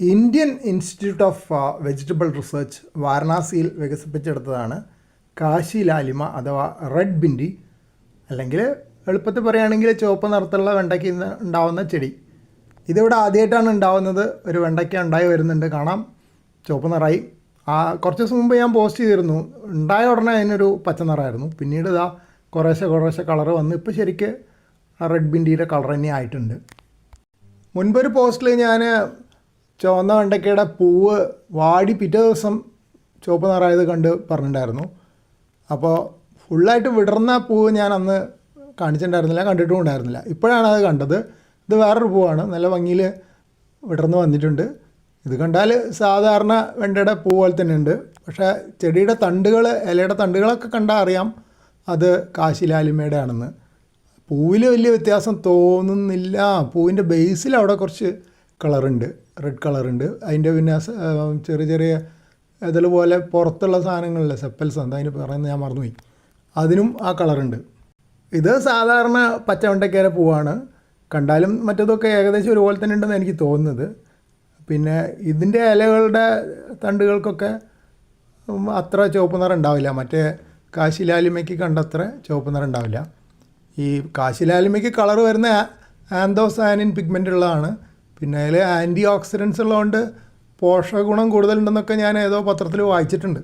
Indian institute of vegetable research വാരണാസിയിൽ വികസിപ്പിച്ചെടുത്തതാണ് കാശി ലാലിമ അഥവാ red bhindi. അല്ലെങ്കിൽ എളുപ്പത്തിൽ പറയുകയാണെങ്കിൽ ചുവപ്പ് നിറത്തുള്ള വെണ്ടയ്ക്ക് ഉണ്ടാവുന്ന ചെടി. ഇതിവിടെ ആദ്യമായിട്ടാണ് ഉണ്ടാവുന്നത്. ഒരു വെണ്ടയ്ക്ക ഉണ്ടായി വരുന്നുണ്ട്. കാണാം. ചുവപ്പ് നിറമായി ആ കുറച്ച് ദിവസം മുമ്പ് ഞാൻ പോസ്റ്റ് ചെയ്തിരുന്നു. ഉണ്ടായ ഉടനെ അതിനൊരു പച്ച നിറമായിരുന്നു പിന്നീട് ഇതാ കുറേശ്ശെ കുറേശ്ശെ കളർ വന്ന് ഇപ്പോൾ ശരിക്ക് റെഡ് ബിൻഡിയുടെ കളർ തന്നെ ആയിട്ടുണ്ട്. മുൻപൊരു പോസ്റ്റിൽ ഞാൻ ചുവന്ന വെണ്ടയ്ക്കയുടെ പൂവ് വാടി പിറ്റേ ദിവസം ചുവപ്പ് നിറായത് കണ്ട് പറഞ്ഞിട്ടുണ്ടായിരുന്നു. അപ്പോൾ ഫുള്ളായിട്ട് വിടർന്ന പൂവ് ഞാൻ അന്ന് കാണിച്ചിട്ടുണ്ടായിരുന്നില്ല കണ്ടിട്ടും ഉണ്ടായിരുന്നില്ല. ഇപ്പോഴാണ് അത് കണ്ടത്. ഇത് വേറൊരു പൂവാണ്. നല്ല ഭംഗിയിൽ വിടർന്ന് വന്നിട്ടുണ്ട്. ഇത് കണ്ടാൽ സാധാരണ വെണ്ടയുടെ പൂ പോലെ തന്നെ ഉണ്ട്. പക്ഷേ ചെടിയുടെ തണ്ടുകൾ ഇലയുടെ തണ്ടുകളൊക്കെ കണ്ടാൽ അറിയാം അത് കാശിലാലിമയുടെ ആണെന്ന് പൂവിൽ വലിയ വ്യത്യാസം തോന്നുന്നില്ല. പൂവിന്റെ ബേസിൽ അവിടെ കുറച്ച് കളറുണ്ട്. റെഡ് കളറുണ്ട്. അതിന്റെ പിന്നെ ചെറിയ ചെറിയ ഇതുപോലെ പുറത്തുള്ള സാധനങ്ങളിലെ സെപ്പൽസ് എന്താ അതിന് പറയുന്നത് ഞാൻ മറന്നുപോയി. അതിനും ആ കളറുണ്ട്. ഇത് സാധാരണ പച്ചവണ്ടക്കേര പൂവാണ്. കണ്ടാലും മറ്റതൊക്കെ ഏകദേശം ഒരുപോലെ തന്നെ ഉണ്ടെന്ന് എനിക്ക് തോന്നുന്നത്. പിന്നെ ഇതിന്റെ ഇലകളുടെ തണ്ടുകൾക്കൊക്കെ അത്ര ചുവപ്പ് നിറം ഉണ്ടാവില്ല. മറ്റേ കാശിലാലിമയ്ക്ക് കണ്ടത്ര ചുവപ്പ് നിറം ഉണ്ടാവില്ല. ഈ കാശിലാലിമയ്ക്ക് കളർ വരുന്ന ആന്തോസാനിൻ പിഗ്മെന്റ് ഉള്ളതാണ്. പിന്നെ അതിൽ ആന്റി ഓക്സിഡൻസ് ഉള്ളതുകൊണ്ട് പോഷകഗുണം കൂടുതലുണ്ടെന്നൊക്കെ ഞാൻ ഏതോ പത്രത്തിൽ വായിച്ചിട്ടുണ്ട്.